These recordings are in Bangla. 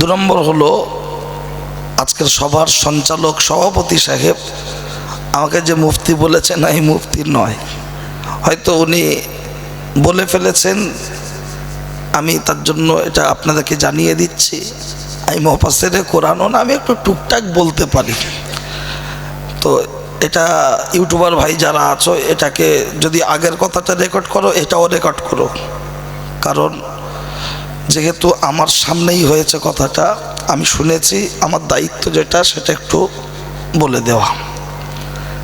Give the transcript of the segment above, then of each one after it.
দু নম্বর হলো আজকের সভার সঞ্চালক সভাপতি সাহেব আমাকে যে মুফতি বলেছেন, এই মুফতি নয়। হয়তো উনি বলে ফেলেছেন, আমি তার জন্য এটা আপনাদেরকে জানিয়ে দিচ্ছি। আমি মহাপাসেরে কোরআনও না, আমি একটু টুকটাক বলতে পারি। তো এটা ইউটিউবার ভাই যারা আছো, এটাকে যদি আগের কথাটা রেকর্ড করো, এটাও রেকর্ড করো। কারণ যেহেতু আমার সামনেই হয়েছে কথাটা আমি শুনেছি আমার দায়িত্ব যেটা সেটা একটু বলে দেওয়া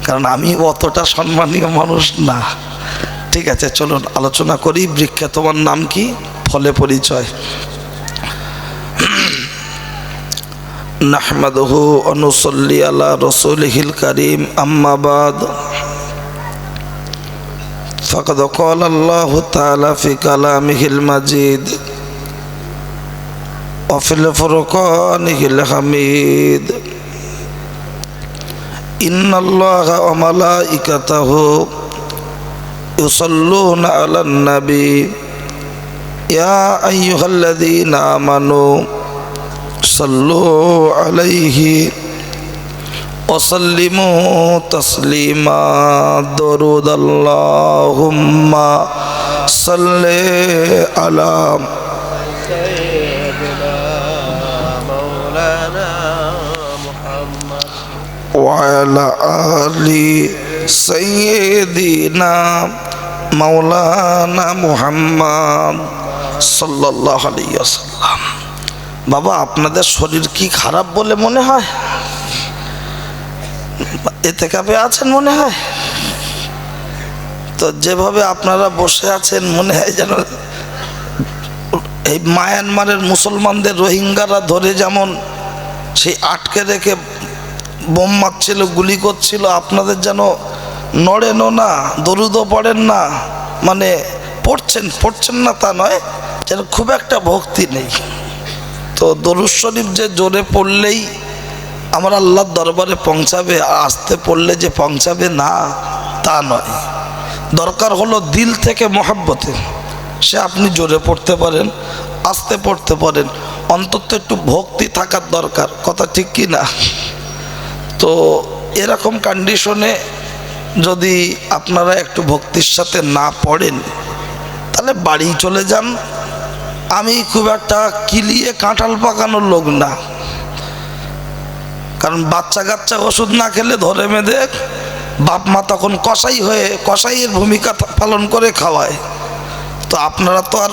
কারণ আমি অতটা সম্মানীয় মানুষ না ঠিক আছে চলুন আলোচনা করি বৃক্ষা তোমার নাম কি ফলে পরিচয় নাহমাদহু অনুসল্লি আলা রসুলহিল করিম আম্মাবাদ فقد قال الله تعالى في كلامه المجيد وفي الفرقانه الحميد. إن الله وملائكته يصلون على النبي. يا أيها الذين آمنوا صلوا عليه وسلموا تسليما. درود اللهم صل على مولانا وعلى آل سيدنا مولانا محمد صلى الله عليه وسلم বাবা আপনাদের শরীর কি খারাপ বলে মনে হয় এতে কাপে আছেন মনে হয় তো যেভাবে আপনারা বসে আছেন মনে হয় যেন এই মায়ানমারের মুসলমানদের রোহিঙ্গারা ধরে যেমন সেই আটকে রেখে বোম মারছিল, গুলি করছিল, আপনাদের যেন নড়েনও না, দরুদও পড়েন না মানে পড়ছেন পড়ছেন না তা নয়, যেন খুব একটা ভক্তি নেই। তো দরুদ শরীফ যে জোরে পড়লেই আমার আল্লাহর দরবারে পৌঁছাবে, আর আসতে পড়লে যে পৌঁছাবে না, তা নয়। দরকার হলো দিল থেকে মহাব্বতে। সে আপনি জোরে পড়তে পারেন, আস্তে পড়তে পারেন, অন্তত একটু ভক্তি থাকার দরকার, কথা ঠিক কি না? তো এরকম কন্ডিশনে যদি আপনারা একটু ভক্তির সাথে না পড়েন, তাহলে বাড়ি চলে যান। আমি খুব একটা কিলিয়ে কাঁঠাল পাকানোর লোক না। কারণ বাচ্চা কাচ্চা ওষুধ না খেলে ধরে মেদে বাপ মা তখন কসাই হয়ে, কসাইয়ের ভূমিকা পালন করে খাওয়ায়। তো আপনারা তো আর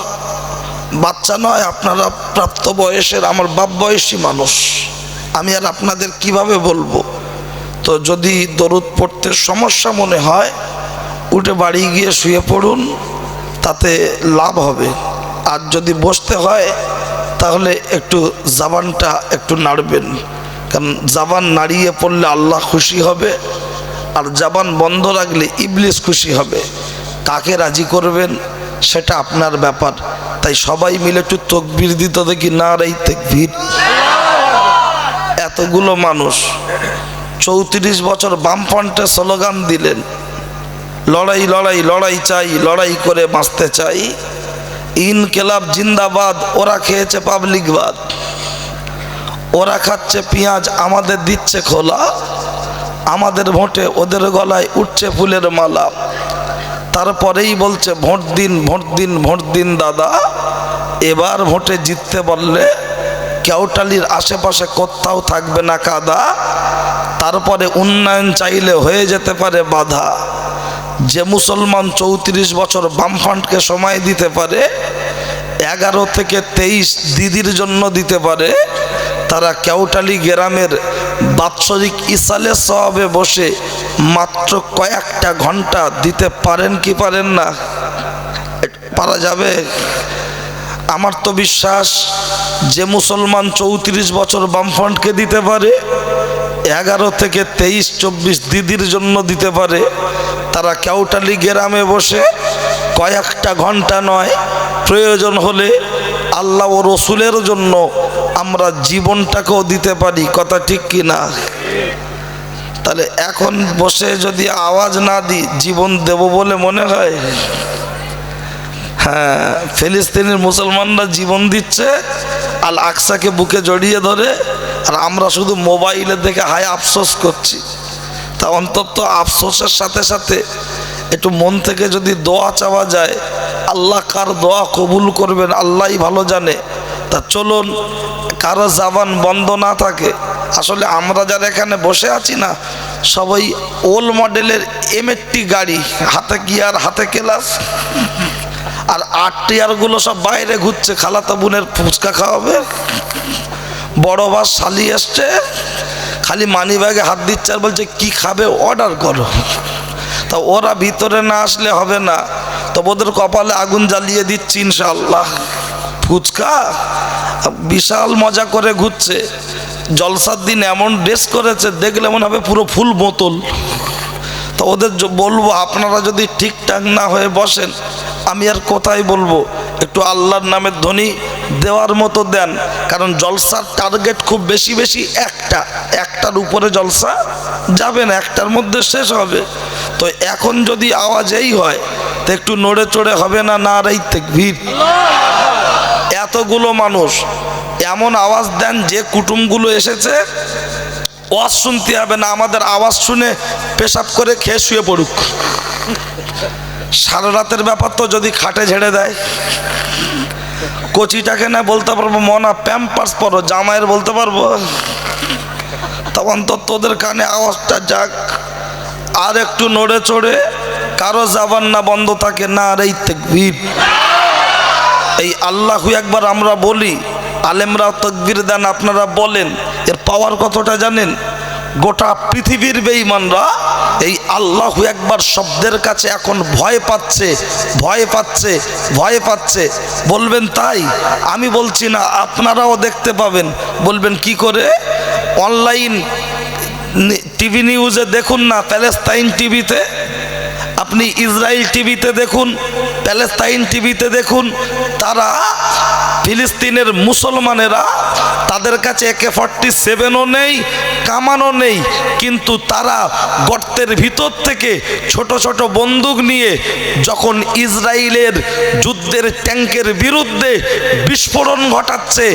বাচ্চা নয়, আপনারা প্রাপ্ত বয়সের আমার বাপ বয়সী মানুষ। আমি আর আপনাদের কীভাবে বলব? তো যদি দরুদ পড়তে সমস্যা মনে হয়, উঠে বাড়ি গিয়ে শুয়ে পড়ুন, তাতে লাভ হবে। আর যদি বসতে হয়, তাহলে একটু জাবানটা একটু নাড়বেন। কারণ জাবান নাড়িয়ে পড়লে আল্লাহ খুশি হবে, আর জাবান বন্ধ রাখলে ইবলিস খুশি হবে। কাকে রাজি করবেন, সেটা আপনার ব্যাপার। তাই সবাই মিলে একটু তকবির দিত দেখি না রে তকবির। এতগুলো মানুষ চৌত্রিশ বছর বামফ্রন্টে স্লোগান দিলেন, লড়াই লড়াই লড়াই চাই, লড়াই করে বাঁচতে চাই। ইনকেলাব জিন্দাবাদ, ওরা খেয়েছে পাবলিকবাদ ওরা খাচ্ছে পেঁয়াজ, আমাদের দিচ্ছে খোলা। আমাদের ভোটে ওদের গলায় উঠছে ফুলের মালা। তারপরেই বলছে, ভোট দিন ভোট দিন ভোট দিন, দাদা। এবার ভোটে জিততে বললে কেউটালির আশেপাশে কোথাও থাকবে না কাদা। তারপরে উন্নয়ন চাইলে হয়ে যেতে পারে বাধা। যে মুসলমান চৌত্রিশ বছর বামফ্রন্টকে সময় দিতে পারে, এগারো থেকে তেইশ দিদির জন্য দিতে পারে, তারা কেউটালি গ্রামের বাৎসরিক ইসালে সবে বসে মাত্র কয়েকটা ঘণ্টা দিতে পারেন কি পারেন না? পারা যাবে? আমার তো বিশ্বাস যে মুসলমান চৌত্রিশ বছর বামফ্রন্টকে দিতে পারে, এগারো থেকে তেইশ, চব্বিশ দিদির জন্য দিতে পারে। তারা কেউটালি গ্রামে বসে কয়েকটা ঘণ্টা নয়, প্রয়োজন হলে আল্লাহ ও রসুলের জন্য আমরা জীবনটাকেও দিতে পারি। কথা ঠিক কি না? তাহলে এখন বসে যদি আওয়াজ না দিই, জীবন দেব বলে মনে হয়? হ্যাঁ ফিলিস্তিনের মুসলমানরা জীবন দিচ্ছে, আল আকসাকে বুকে জড়িয়ে ধরে, আর আমরা শুধু মোবাইলে দেখে হায় আফসোস করছি। তা অন্তত আফসোসের সাথে সাথে একটু মন থেকে যদি দোয়া চাওয়া যায়, আল্লাহ কার দোয়া কবুল করবেন, আল্লাহই ভালো জানে। তা চলুন, কারও জাবান বন্ধ না থাকে। আসলে আমরা যারা এখানে বসে আছি না, সবাই ওল মডেলের এমএটি গাড়ি, হাতে গিয়ার হাতে ক্লাস আর আট টিয়ারগুলো সব বাইরে ঘুরছে, খালাতো বোনের ফুচকা খাওয়াবে। বড় বাস শালি এসছে, খালি মানি ব্যাগে হাত দিচ্ছে আর বলছে, কি খাবে? অর্ডার করো। তা ওরা ভিতরে না আসলে হবে না। তো ওদের কপালে আগুন জ্বালিয়ে দিচ্ছি ইনশাল্লাহ ফুচকা বিশাল মজা করে ঘুরছে। জলসার দিন এমন ড্রেস করেছে, দেখলে মনে হবে পুরো ফুল বোতল। তো ওদের বলব, আপনারা যদি ঠিকঠাক না হয়ে বসেন, আমি আর কোথায় বলব? একটু আল্লাহর নামের ধ্বনি দেওয়ার মতো দেন, কারণ জলসার টার্গেট খুব বেশি বেশি একটা। একটার উপরে জলসা যাবে না, একটার মধ্যে শেষ হবে। তো এখন যদি আওয়াজ এই হয়, তো একটু নড়ে চড়ে হবে না না এই ভিড়? এতগুলো মানুষ, এমন আওয়াজ দেন যে কুটুমগুলো এসেছে ওয়াজ শুনতে হবে না, আমাদের আওয়াজ শুনে পেশাব করে খেয়ে শুয়ে পড়ুক। সারা রাতের ব্যাপার তো যদি খাটে ঝেড়ে দেয়। কচিটাকে না বলতে পারব, মনা প্যাম্পার্স পরো, জামাইয়ের বলতে পারব। তখন তো তোদের কানে আওয়াজটা যাক। আর একটু নড়ে চড়ে, কারও যাবার না বন্ধ থাকে, না আর এই তেকবীর। এই আল্লাহু একবার আমরা বলি আলেমরা তকবির দেন, আপনারা বলেন, এর পাওয়ার কতটা জানেন? গোটা পৃথিবীর বেঈমানরা এই আল্লাহ একবার শব্দের কাছে এখন ভয় পাচ্ছে ভয় পাচ্ছে ভয় পাচ্ছে। বলবেন, তাই? আমি বলছি না, আপনারাও দেখতে পাবেন। বলবেন, কি করে? অনলাইন টিভি নিউজে দেখুন না প্যালেস্তাইন টিভিতে আপনি ইসরায়েল টিভিতে দেখুন, প্যালেস্তাইন টিভিতে দেখুন, তারা ফিলিস্তিনের মুসলমানেরা তাদের কাছে একে ফর্টি সেভেনও নেই, কামানও নেই, কিন্তু তারা গর্তের ভিতর থেকে ছোট ছোট বন্দুক নিয়ে যখন ইসরায়েলের যুদ্ধের ট্যাঙ্কের বিরুদ্ধে বিস্ফোরণ ঘটাচ্ছে,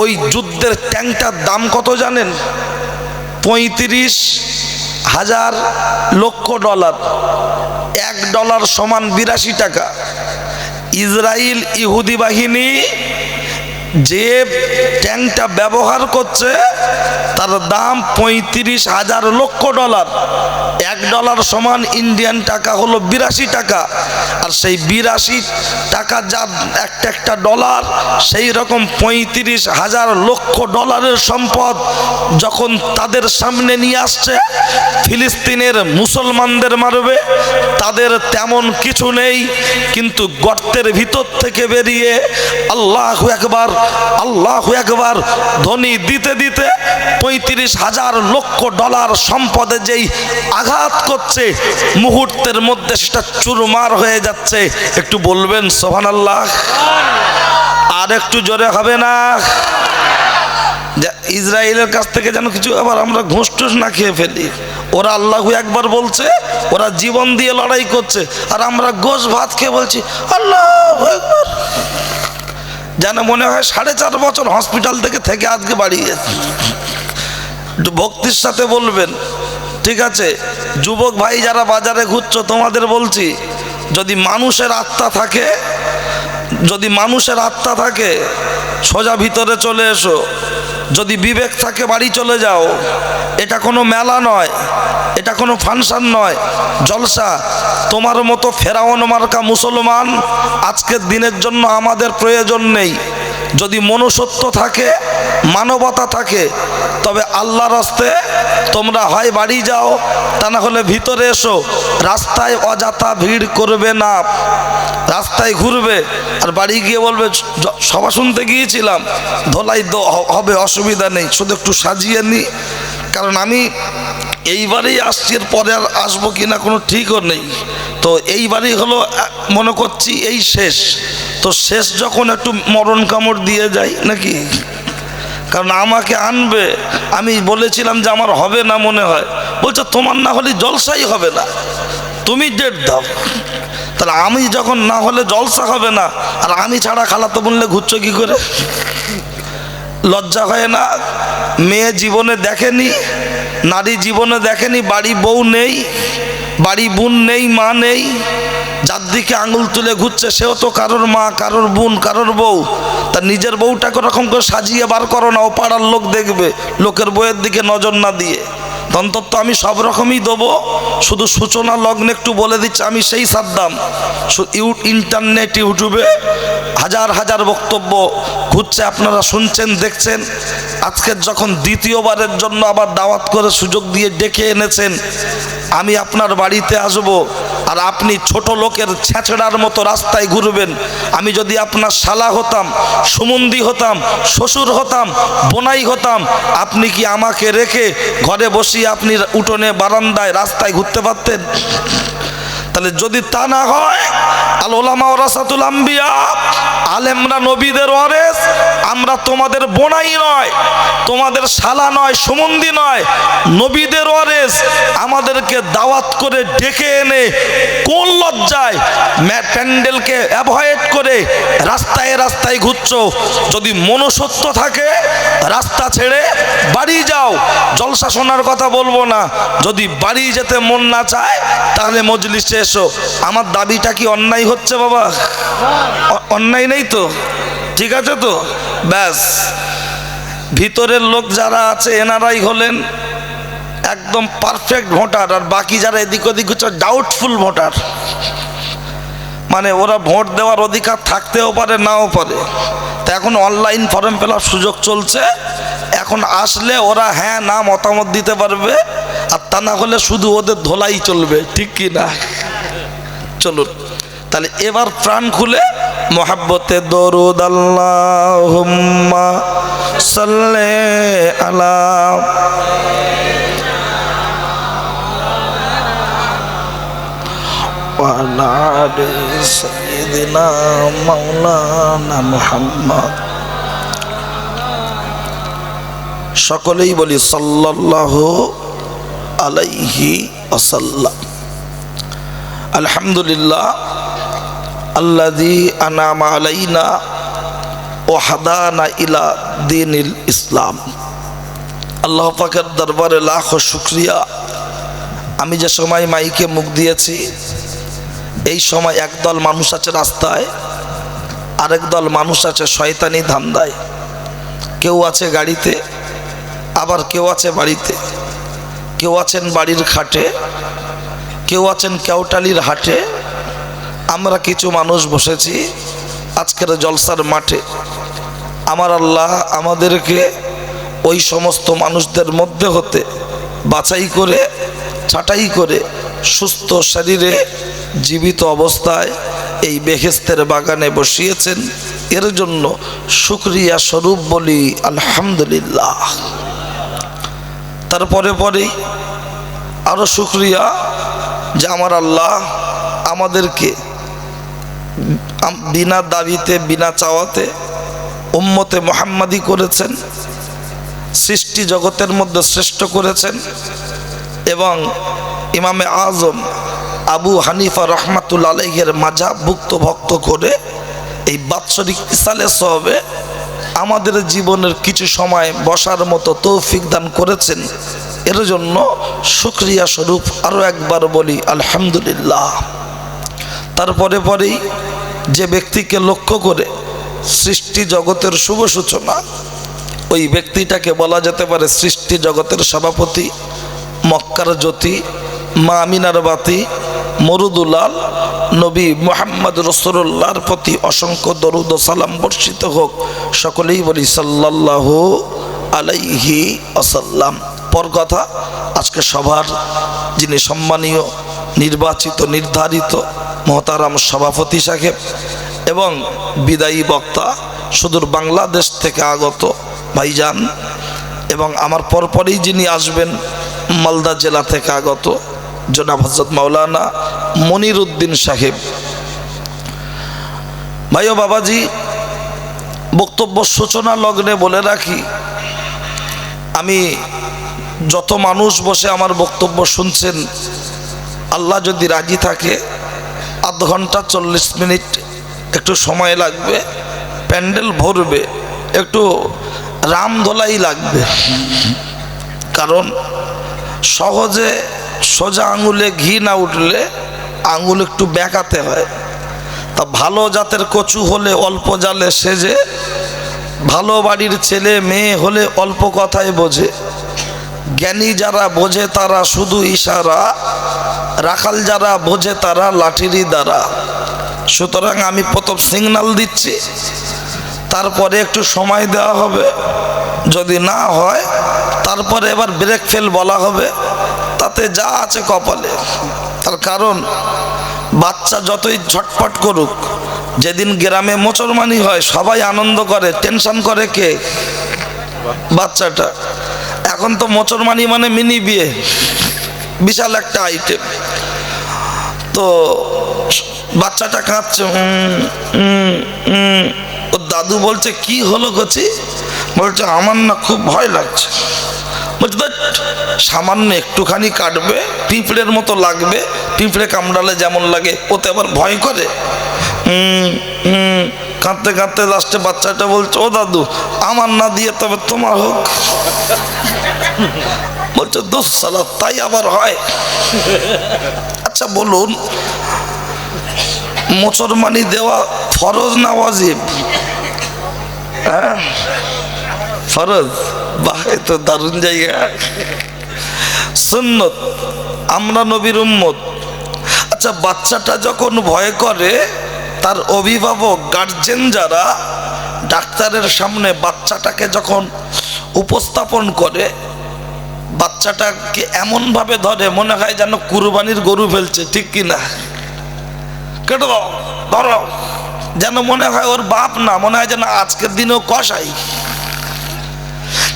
ওই যুদ্ধের ট্যাঙ্কটার দাম কত জানেন? পঁয়ত্রিশ হাজার লক্ষ ডলার এক ডলার সমান বিরাশি টাকা। ইসরায়েল ইহুদি বাহিনী যে ট্যাঙ্কটা ব্যবহার করছে, তার দাম পঁয়ত্রিশ হাজার লক্ষ ডলার। এক ডলার সমান ইন্ডিয়ান টাকা হলো বিরাশি টাকা। আর সেই বিরাশি টাকা যার একটা একটা ডলার, সেই রকম পঁয়ত্রিশ হাজার লক্ষ ডলারের সম্পদ যখন তাদের সামনে নিয়ে আসছে, ফিলিস্তিনের মুসলমানদের মারবে, তাদের তেমন কিছু নেই, কিন্তু গর্তের ভিতর থেকে বেরিয়ে আল্লাহ একবার আল্লাহ একবার ধনী দিতে দিতে পঁয়ত্রিশ হাজার লক্ষ ডলার সম্পদে যেই আঘাত করছে, মুহূর্তের মধ্যে সেটা চুরমার হয়ে যাচ্ছে। একটু বলবেন সোহান আল্লাহ আর একটু জোরে হবে না? ইসরায়েলের কাছ থেকে যেন কিছু আবার আমরা ঘুষ টুস না খেয়ে ফেলি। ওরা আল্লাহু একবার বলছে, ওরা জীবন দিয়ে লড়াই করছে, আর আমরা গোশ ভাত খেয়ে বলছি, আল্লাহ একবার। যেন মনে হয় সাড়ে চার বছর হসপিটাল থেকে থেকে আজকে বাড়ি গেছে। একটু ভক্তির সাথে বলবেন, ঠিক আছে? যুবক ভাই যারা বাজারে ঘুরছ, তোমাদের বলছি, যদি মানুষের আত্মা থাকে, যদি মানুষের আত্মা থাকে, সোজা ভিতরে চলে এসো। যদি বিবেক থাকে বাড়ি চলে যাও, এটা কোনো মেলা নয়, এটা কোনো ফাংশন নয়। জলসা, তোমার মতো ফেরাওন মার্কা মুসলমান আজকের দিনের জন্য আমাদের প্রয়োজন নেই। যদি মনুষ্যত্ব থাকে, মানবতা থাকে, তবে আল্লাহর হস্তে তোমরা হয় বাড়ি যাও, তা না হলে ভিতরে এসো। রাস্তায় অযথা ভিড় করবে না। রাস্তায় ঘুরবে, আর বাড়ি গিয়ে বলবে "জ- সভা শুনতে গিয়েছিলাম। ধোলাই হবে, অসুবিধা নেই। শুধু একটু সাজিয়ে নি। কারণ আমি এইবারেই আসছি পরে আর আসব কি না কোনো ঠিকও নেই। তো এইবারই হলো মনে করছি এই শেষ। তো শেষ যখন একটু মরণ কামড় দিয়ে যাই নাকি? কারণ আমাকে আনবে, আমি বলেছিলাম যে আমার হবে না মনে হয়। বলছে, তোমার না হলে জলসাই হবে না। তুমি ডেট দাও। তাহলে আমি যখন না হলে জলসা হবে না, আর আমি ছাড়া খালাতো বললে ঘুরছো কি করে? লজ্জা হয় না? মেয়ে জীবনে দেখেনি, নারী জীবনে দেখেনি, বাড়ি বউ নেই, বাড়ি বোন নেই, মা নেই, যার দিকে আঙুল তুলে ঘুরছে, সেও তো কারোর মা, কারোর বোন, কারোর বউ। তা নিজের বউটাকে ওরকম করে সাজিয়ে বার করো না, ও পাড়ার লোক দেখবে, লোকের বইয়ের দিকে নজর না দিয়ে। তন্তত্ব আমি সব রকমই দেবো, শুধু সূচনা লগ্নে একটু বলে দিচ্ছি, আমি সেই সাদ্দাম। ইউ ইন্টারনেট, ইউটিউবে হাজার হাজার বক্তব্য ঘুরছে আপনারা শুনছেন, দেখছেন। আজকের যখন দ্বিতীয়বারের জন্য আবার দাওয়াত করে সুযোগ দিয়ে ডেকে এনেছেন, আমি আপনার বাড়িতে আসব আর আপনি ছোট লোকের ছেঁচড়ার মতো রাস্তায় ঘুরবেন। আমি যদি আপনার শালা হতাম, সুমন্দি হতাম, শ্বশুর হতাম, বোনাই হতাম, আপনি কি আমাকে রেখে ঘরে বসিয়ে আপনি উঠোনে বারান্দায় রাস্তায় ঘুরতে পারতেন? তাহলে যদি তা না হয় আল ওলামা ওরাসাতুল আম্বিয়া আলেমরা নবীদের ওয়ারেস, আমরা তোমাদের বোনাই নয়, তোমাদের শালা নয়, সুমন্দি নয়। নবীদের ওয়ারেস, আমাদেরকে দাওয়াত করে ডেকে এনে কোন লজ্জায় প্যান্ডেলকে অ্যাভয়েড করে রাস্তায় রাস্তায় ঘুরছো? যদি মনুষ্যত্ব থাকে, রাস্তা ছেড়ে বাড়ি যাও। জলসা শোনার কথা বলব না। যদি বাড়ি যেতে মন না চায়, তাহলে মজলিসে এসো। আমার দাবিটা কি অন্যায় হচ্ছে বাবা? অন্যায় নেই তো? ঠিক আছে তো? ব্যাস। ভিতরের লোক যারা আছে, এনারাই হলেন একদম পারফেক্ট ভোটার। আর বাকি যারা এদিক ওদিক হচ্ছে ডাউটফুল ভোটার। মানে ওরা ভোট দেওয়ার অধিকার থাকতেও পারে, নাও পারে। তা এখন অনলাইন ফর্ম ফিল সুযোগ চলছে। এখন আসলে ওরা হ্যাঁ না মতামত দিতে পারবে। আর তা না হলে শুধু ওদের ধোলাই চলবে। ঠিক কি না? চলুন। তাহলে এবার প্রাণ খুলে মোহাব্বতে দরুদ আল্লাহ সাল্লে আলা সকলেই বলি সাল্লাহ আলাইহি আসাল্লাহ আলহামদুলিল্লাহ আল্লাযী আনামা আলাইনা ও হাদানা ইলা দিনিল ইসলাম। আল্লাহ পাকের দরবারে লাখ শুক্রিয়া। আমি যে সময় মাইকে মুখ দিয়েছি, এই সময় একদল মানুষ আছে রাস্তায়, আরেক দল মানুষ আছে শয়তানি ধান্দায়। কেউ আছে গাড়িতে, আবার কেউ আছে বাড়িতে। কেউ আছেন বাড়ির খাটে, কেউ আছেন কেওটালির হাটে আমরা কিছু মানুষ বসেছি আজকের জলসার মাঠে। আমার আল্লাহ আমাদেরকে ওই সমস্ত মানুষদের মধ্যে হতে বাছাই করে, ছাঁটাই করে সুস্থ শরীরে জীবিত অবস্থায় এই বেহেস্তের বাগানে বসিয়েছেন। এর জন্য শুক্রিয়া স্বরূপ বলি, আলহামদুলিল্লাহ। তারপরে পরেই আরও শুক্রিয়া যে আমার আল্লাহ আমাদেরকে আম- বিনা দাবিতে, বিনা চাওয়াতে উম্মতে মোহাম্মাদি করেছেন, সৃষ্টি জগতের মধ্যে শ্রেষ্ঠ করেছেন এবং ইমামে আজম আবু হানিফা রহমাতুল আলহের মাজা ভুক্ত ভক্ত করে এই বাৎসরিক ইসালে সবে আমাদের জীবনের কিছু সময় বসার মতো তৌফিক দান করেছেন। এর জন্য শুক্রিয়া স্বরূপ আরও একবার বলি, আলহামদুলিল্লাহ। তারপরে পরেই যে ব্যক্তিকে লক্ষ্য করে সৃষ্টি জগতের শুভ সূচনা, ওই ব্যক্তিটাকে বলা যেতে পারে সৃষ্টি জগতের সভাপতি, মক্কার জ্যোতি, মা আমিনার বাতি, মরুদুলাল, নবী মোহাম্মদ রসুল্লাহর প্রতি অসংখ্য দরুদ সালাম বর্ষিত হোক, সকলেই বলি সাল্লাহ আলাইহি আসাল্লাম পর কথা, আজকে সভার যিনি সম্মানীয় নির্বাচিত, নির্ধারিত মহতারাম সভাপতি সাহেব এবং বিদায়ী বক্তা, সুদূর বাংলাদেশ থেকে আগত ভাইজান এবং আমার পরপরই যিনি আসবেন মালদা জেলা থেকে আগত জনাব হজরত মাওলানা মনির উদ্দিন সাহেব। ভাই ও বাবাজি, বক্তব্য সূচনা লগ্নে বলে রাখি, আমি যত মানুষ বসে আমার বক্তব্য শুনছেন আল্লাহ যদি রাজি থাকে, আধ ঘণ্টা চল্লিশ মিনিট একটু সময় লাগবে, প্যান্ডেল ভরবে, একটু রামধোলাই লাগবে। কারণ সহজে সোজা আঙুলে ঘি না উঠলে আঙুল একটু বেঁকাতে হয়। তা ভালো জাতের কচু হলে অল্প জালে সেজে, ভালো বাড়ির ছেলে মেয়ে হলে অল্প কথায় বোঝে। জ্ঞানী যারা বোঝে তারা শুধু ইশারা, রাখাল যারা বোঝে তারা লাঠিরই দ্বারা। সুতরাং আমি প্রথম সিগনাল দিচ্ছি, তারপরে একটু সময় দেওয়া হবে। যদি না হয়, তারপরে এবার ব্রেক ফেল বলা হবে। তাতে যা আছে কপালে। তার কারণ, বাচ্চা যতই ঝটপট করুক, যেদিন গ্রামে মোচরমানি হয়, সবাই আনন্দ করে, টেনশন করে কে? বাচ্চাটা। এখন তো মোচরমানি মানে মিনি বিয়ে। বিশাল একটা আইটেম তো বাচ্চাটা কাঁদছে। ওর দাদু বলছে, কি হলো গছি বলছে, আমার না খুব ভয় লাগছে। সামান্য একটুখানি কাটবে, পিঁপড়ের মতো লাগবে, পিঁপড়ে কামড়ালে যেমন লাগে, ওতে আবার ভয় করে। কাঁদতে কাঁদতে লাস্টে বাচ্চাটা বলছে, ও দাদু, আমার না দিয়ে তবে তোমার হোক। বলছে দুঃসালা তাই আবার হয়। আচ্ছা বলুন, মুসলমানি দেওয়া ফরজ না ওয়াজিব? হ্যাঁ? ফরজ? বাহ তো দারুণ জায়গা। সুন্নত, আমরা নবীর উম্মত। আচ্ছা বাচ্চাটা যখন ভয় করে, তার অভিভাবক গার্জেন যারা, ডাক্তারের সামনে বাচ্চাটাকে যখন উপস্থাপন করে বাচ্চাটাকে এমনভাবে ধরে, মনে হয় যেন কুরবানির গরু ফেলছে, ঠিক কি না? কেটে দাও, ধরো, যেন মনে হয় ওর বাপ না, মনে হয় যেন আজকের দিনেও কষাই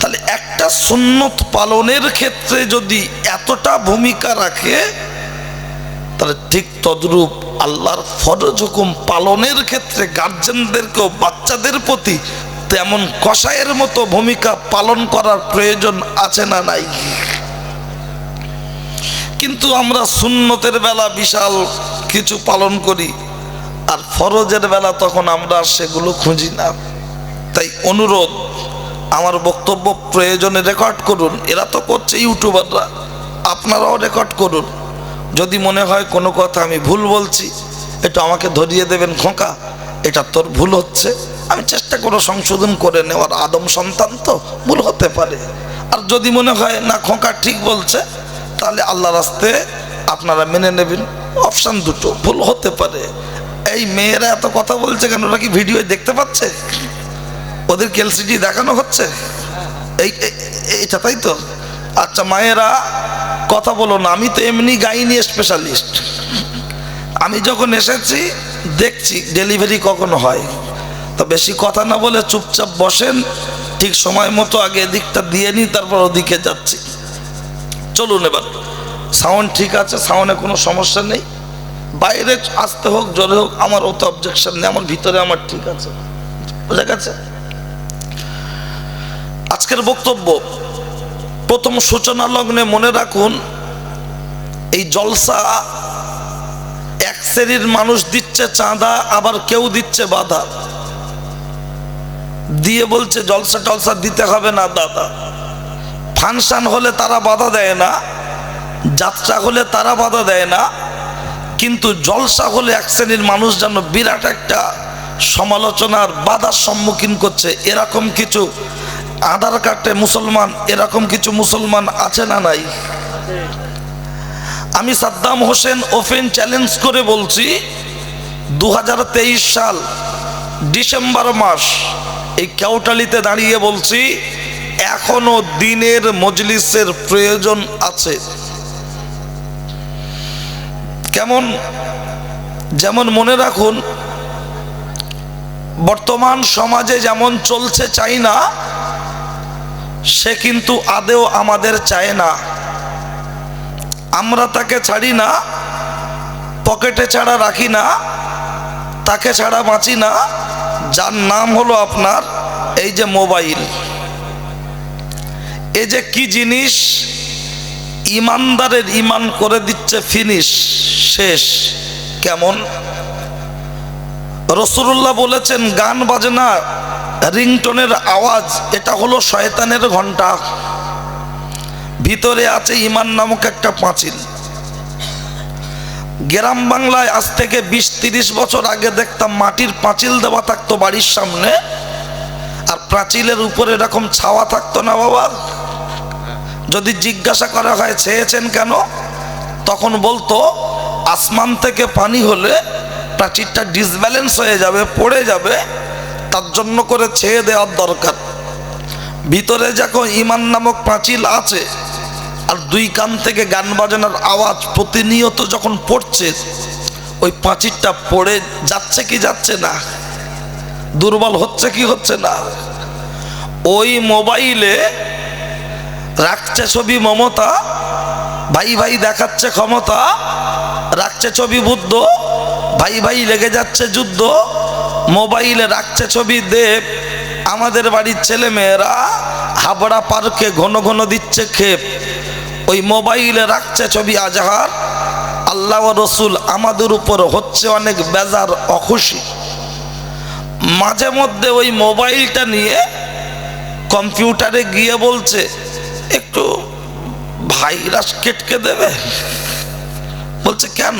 তাহলে একটা সুন্নত পালনের ক্ষেত্রে যদি এতটা ভূমিকা রাখে, তাহলে ঠিক তদ্রূপ আল্লাহর ফরজ হুকুম পালনের ক্ষেত্রে গার্জেনদেরকেও বাচ্চাদের প্রতি তেমন কষায়ের মতো ভূমিকা পালন করার প্রয়োজন আছে না নাই। কিন্তু আমরা সুন্নতের বেলা বিশাল কিছু পালন করি, আর ফরজের বেলা তখন আমরা সেগুলো খুঁজি না। তাই অনুরোধ, আমার বক্তব্য প্রয়োজনে রেকর্ড করুন। এরা তো করছে ইউটিউবাররা, আপনারাও রেকর্ড করুন। যদি মনে হয় কোনো কথা আমি ভুল বলছি এটা আমাকে ধরিয়ে দেবেন খোঁকা। এটা তোর ভুল হচ্ছে। আমি চেষ্টা করো সংশোধন করে নেওয়ার আদম সন্তান তো, ভুল হতে পারে। আর যদি মনে হয় না, খোঁকা ঠিক বলছে, তাহলে আল্লাহ রাস্তে আপনারা মেনে নেবেন। অপশান দুটো, ভুল হতে পারে। এই মেয়েরা এত কথা বলছে কেন? ওরা কি ভিডিও দেখতে পাচ্ছে? ওদের এলসিডি দেখানো হচ্ছে? এই- এইটা তাই তো? আচ্ছা মায়েরা কথা বলো না, আমি তো এমনি গাইনি স্পেশালিস্ট আমি যখন এসেছি, দেখছি ডেলিভারি কখন হয়। তো বেশি কথা না বলে চুপচাপ বসেন, ঠিক সময় মতো আগে এদিকটা দিয়ে নিই, তারপর ওদিকে যাচ্ছি। চলুন এবার। সাউন্ড ঠিক আছে, সাউন্ডে কোনো সমস্যা নেই। বাইরে আসতে হোক জোরে হোক, আমার অত অবজেকশন নেই, আমার ভিতরে আমার ঠিক আছে। বোঝা গেছে? আজকের বক্তব্য, প্রথম সূচনা লগ্নে মনে রাখুন, এই জলসা শ্রেণির মানুষ দিচ্ছে চাঁদা, আবার কেউ দিচ্ছে বাধা। দিয়ে বলছে, জলসা টলসা দিতে হবে না দাদা। ফাংশন হলে তারা বাধা দেয় না, যাত্রা হলে তারা বাধা দেয় না, কিন্তু জলসা হলে এক শ্রেণির মানুষ যেন বিরাট একটা সমালোচনার বাধার সম্মুখীন করছে, এরকম কিছু আধার কার্ডে মুসলমান, এরকম কিছু মুসলমান আছে না নাই? আমি সাদ্দাম হোসেন ওপেন চ্যালেঞ্জ করে বলছি দু হাজার তেইশ সাল, ডিসেম্বর মাস, এই কেউটালিতে দাঁড়িয়ে বলছি, এখনও দিনের মজলিসের প্রয়োজন আছে। কেমন? যেমন মনে রাখুন, বর্তমান সমাজে যেমন চলছে চাই না সে কিন্তু আদেও আমাদের চায় না। আমরা তাকে ছাড়ি না, পকেটে ছাড়া রাখি না, তাকে ছাড়া বাঁচি না। যার নাম হলো আপনার এই যে মোবাইল। এ যে কি জিনিস? ইমানদারের ইমান করে দিচ্ছে ফিনিশ, শেষ। কেমন? রসুল্লাহ বলেছেন, গান বাজনা, রিংটনের আওয়াজ, এটা হলো শয়তানের ঘণ্টা ভিতরে আছে ইমান নামক একটা পাঁচিল। গ্রাম বাংলায় আজ থেকে বিশ তিরিশ বছর আগে দেখতাম মাটির পাঁচিল দেওয়া থাকতো বাড়ির সামনে, আর প্রাচীলের উপরে এরকম ছাওয়া থাকতো না বাবা। যদি জিজ্ঞাসা করা হয়, চেয়েছেন কেন? তখন বলতো, আসমান থেকে পানি হলে প্রাচীরটা ডিসব্যালেন্স হয়ে যাবে, পড়ে যাবে। তার জন্য করে ছেয়ে দেওয়ার দরকার। ভিতরে যখন ইমান নামক পাঁচিল আছে আর দুই কান থেকে গান বাজানোর আওয়াজ প্রতিনিয়ত যখন পড়ছে, ওই পাঁচিরটা পড়ে যাচ্ছে কি যাচ্ছে না? দুর্বল হচ্ছে কি হচ্ছে না? ওই মোবাইলে রাখছে ছবি মমতা, ভাই ভাই দেখাচ্ছে ক্ষমতা, রাখছে ছবি বুদ্ধ, ভাই ভাই লেগে যাচ্ছে যুদ্ধ, মোবাইলে রাখছে ছবি দেব, আমাদের বাড়ির ছেলে মেয়েরা হাবড়া পার্কে ঘন ঘন দিচ্ছে খেপ ওই মোবাইলে রাখছে ছবি আজহার। আল্লাহ রসুল আমাদের উপর হচ্ছে অনেক বেজার অখুশি। মাঝে মধ্যে ওই মোবাইলটা নিয়ে কম্পিউটারে গিয়ে বলছে, একটু ভাইরাস কেটকে দেবে? বলছে, কেন?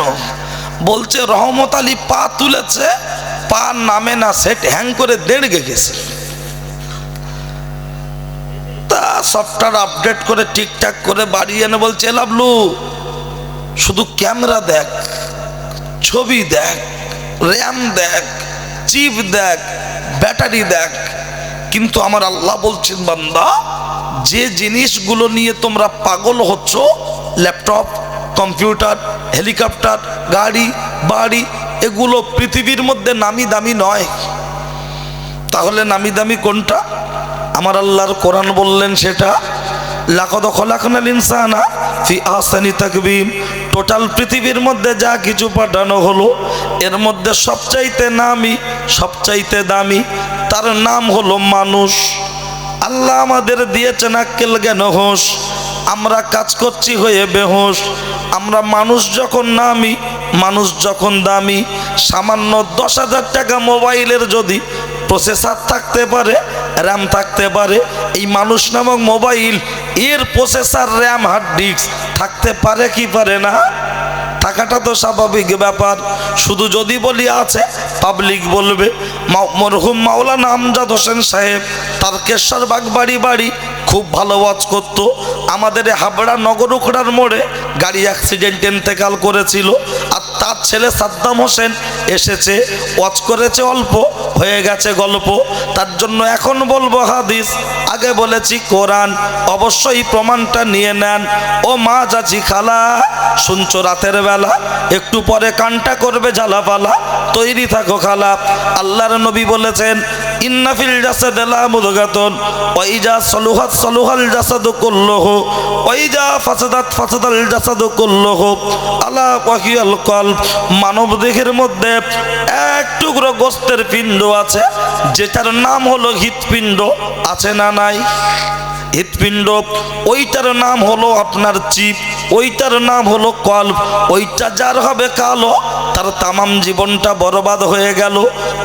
বলছে, রহমত আলী পা তুলেছে, পা নামে না, সেট হ্যাং করে দেড় গেছে তা সফটওয়্যার আপডেট করে ঠিকঠাক করে বাড়ি এনে বলছে লাভলু শুধু ক্যামেরা দেখ, ছবি দেখ, র্যাম দেখ, চিপ দেখ, ব্যাটারি দেখ। কিন্তু আমার আল্লাহ বলছেন, বান্দা, যে জিনিসগুলো নিয়ে তোমরা পাগল হচ্ছ, ল্যাপটপ, কম্পিউটার, হেলিকপ্টার, গাড়ি, বাড়ি, এগুলো পৃথিবীর মধ্যে নামি দামি নয়। তাহলে নামি দামি কোনটা? আমার আল্লাহর কোরআন বললেন সেটা, লাকদ খলাকনাল ইনসানা ফি আহসানি তাকবীম। টোটাল পৃথিবীর মধ্যে যা কিছু পাঠানো হলো, এর মধ্যে সবচাইতে নামি, সবচাইতে দামি, তার নাম হলো মানুষ। আল্লাহ আমাদের দিয়েছেন আক্কেল জ্ঞান হোস, আমরা কাজ করছি হয়ে বেহোশ আমরা মানুষ যখন নামি, মানুষ যখন দামি, সামান্য দশ হাজার টাকা মোবাইলের যদি প্রসেসর থাকতে পারে র্যাম থাকতে পারে, এই মানুষ নামক মোবাইল এর প্রসেসার র্যাম হার্ড ডিস্ক থাকতে পারে কি পারে না? থাকাটা তো স্বাভাবিক ব্যাপার। শুধু যদি বলি আছে পাবলিক বলবে। মরহুম মাওলানা আমজাদ হোসেন সাহেব তারকেশ্বর বাগবাড়ি বাড়ি খুব ভালো ওয়াচ করতো। আমাদের হাবড়া নগর উখড়ার মোড়ে গাড়ি অ্যাক্সিডেন্ট ইন্তেকাল করেছিল। আর তার ছেলে সাদ্দাম হোসেন এসেছে ওয়াচ করেছে অল্প। হয়ে গেছে গল্প। তার জন্য এখন বলব হাদিস। আগে বলেছি কোরআন। অবশ্যই প্রমাণটা নিয়ে নেন। ও মা চাচি খালা, শুনছো রাতের বেলা? একটু পরে কানটা করবে ঝালাপালা তৈরি থাকো খালা। আল্লাহর নবী বলেছেন ইন্নাফিল জাসাদ মুদগাতন ওইজা সলুহাত সলুহাল জাসাদু কুল্লুহু ওইজা ফাসাদাত ফাসাদাল জাসাদু কুল্লুহু। আলা ওয়াহিয়াল কলব মানব দেহের মধ্যে এক টুকরো গোস্তের পিণ্ড আছে? যেটার নাম হলো হৃৎপিণ্ড, আছে না নাই? হৃৎপিণ্ড, ওইটার নাম হলো আপনার চিপ, ওইটার নাম হলো কল্প, ওইটা যার হবে কালো, তার তামাম জীবনটা বরবাদ হয়ে গেল।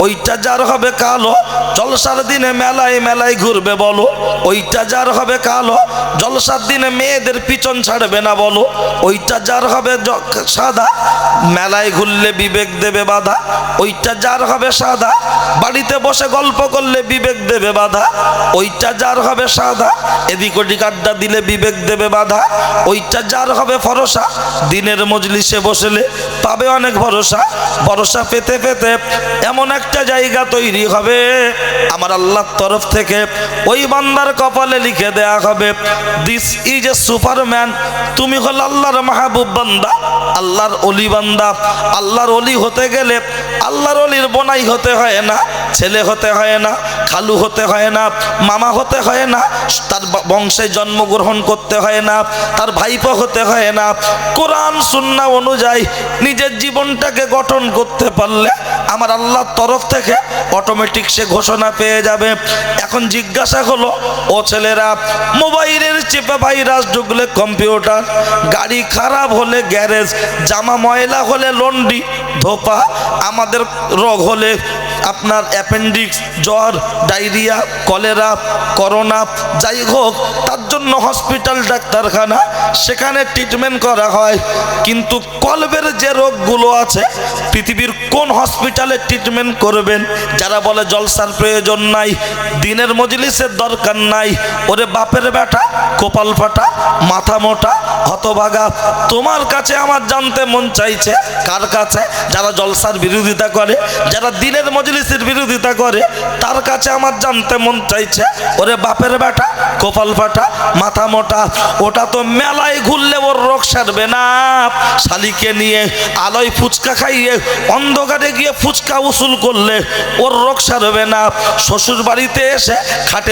ওইটা যার হবে কালো, জলসার দিনে মেলায় মেলায় ঘুরবে বলো। ওইটা যার হবে কালো, জলসার দিনে মেয়েদের পিছন ছাড়বে না বলো। ওইটা যার হবে সাদা, মেলায় ঘুরলে বিবেক দেবে বাধা। ওইটা যার হবে সাদা বাড়িতে বসে গল্প করলে বিবেক দেবে বাধা, ওইটা যার হবে সাদা এদিক ওদিক আড্ডা দিলে বিবেক দেবে বাধা, ওইটা যার হবে ভরসা, দিনের মজলিসে বসলে পাবে অনেক ভরসা ভরসা পেতে পেতে এমন একটা জায়গা তৈরি হবে, আমার আল্লাহর তরফ থেকে ওই বান্দার কপালে লিখে দেয়া হবে দিস ইজ এ সুপারম্যান তুমি হল আল্লাহর মাহবুব বান্দা, আল্লাহর অলি বান্দা, আল্লাহর অলি হতে গেলে আল্লাহর অলির বোনাই হতে হয় না। ছেলে হতে হয় না, খালু হতে হয় না, মামা হতে হয় না, তার বংশে জন্মগ্রহণ করতে হয় না, তার ভাইপো হতে হয় না। কোরআন, সুন্না অনুযায়ী নিজের জীবনটাকে গঠন করতে পারলে আমার আল্লাহর তরফ থেকে অটোমেটিক সে ঘোষণা পেয়ে যাবে। এখন জিজ্ঞাসা হলো, ও ছেলেরা, মোবাইলের চেপে ভাইরাস ঢুকলে কম্পিউটার গাড়ি খারাপ হলে গ্যারেজ জামা ময়লা হলে লন্ডি, ধোপা, আমাদের রোগ হলে আপনার অ্যাপেন্ডিক্স, জ্বর, ডায়রিয়া, কলেরা, করোনা, যাই হোক, তার জন্য হসপিটাল, ডাক্তারখানা, সেখানে ট্রিটমেন্ট করা হয়। কিন্তু কলবের যে রোগগুলো আছে, পৃথিবীর কোন হসপিটালে ট্রিটমেন্ট করবেন? যারা বলে জলসার প্রয়োজন নাই, দিনের মজলিসের দরকার নাই, ওরে বাপের বেটা কপাল ফাটা, মাথা মোটা, হতভাগা। তোমার কাছে আমার জানতে মন চাইছে, কার কাছে? যারা জলসার বিরোধিতা করে, যারা দিনের মজলিসের বিরোধিতা করে, তার কাছে আমার জানতে মন চাইছে, ওরে বাপের বেটা, কপাল ফাটা, মাথা মোটা, ওটা তো মেলায় ঘুরলে ওর রোগ সারবে না। শালিকে নিয়ে আলোয় ফুচকা খাইয়ে, অন্ধকারে গিয়ে ফুচকা উসুল করলে ওর রোগ সারবে না। শ্বশুর বাড়িতে এসে খাটে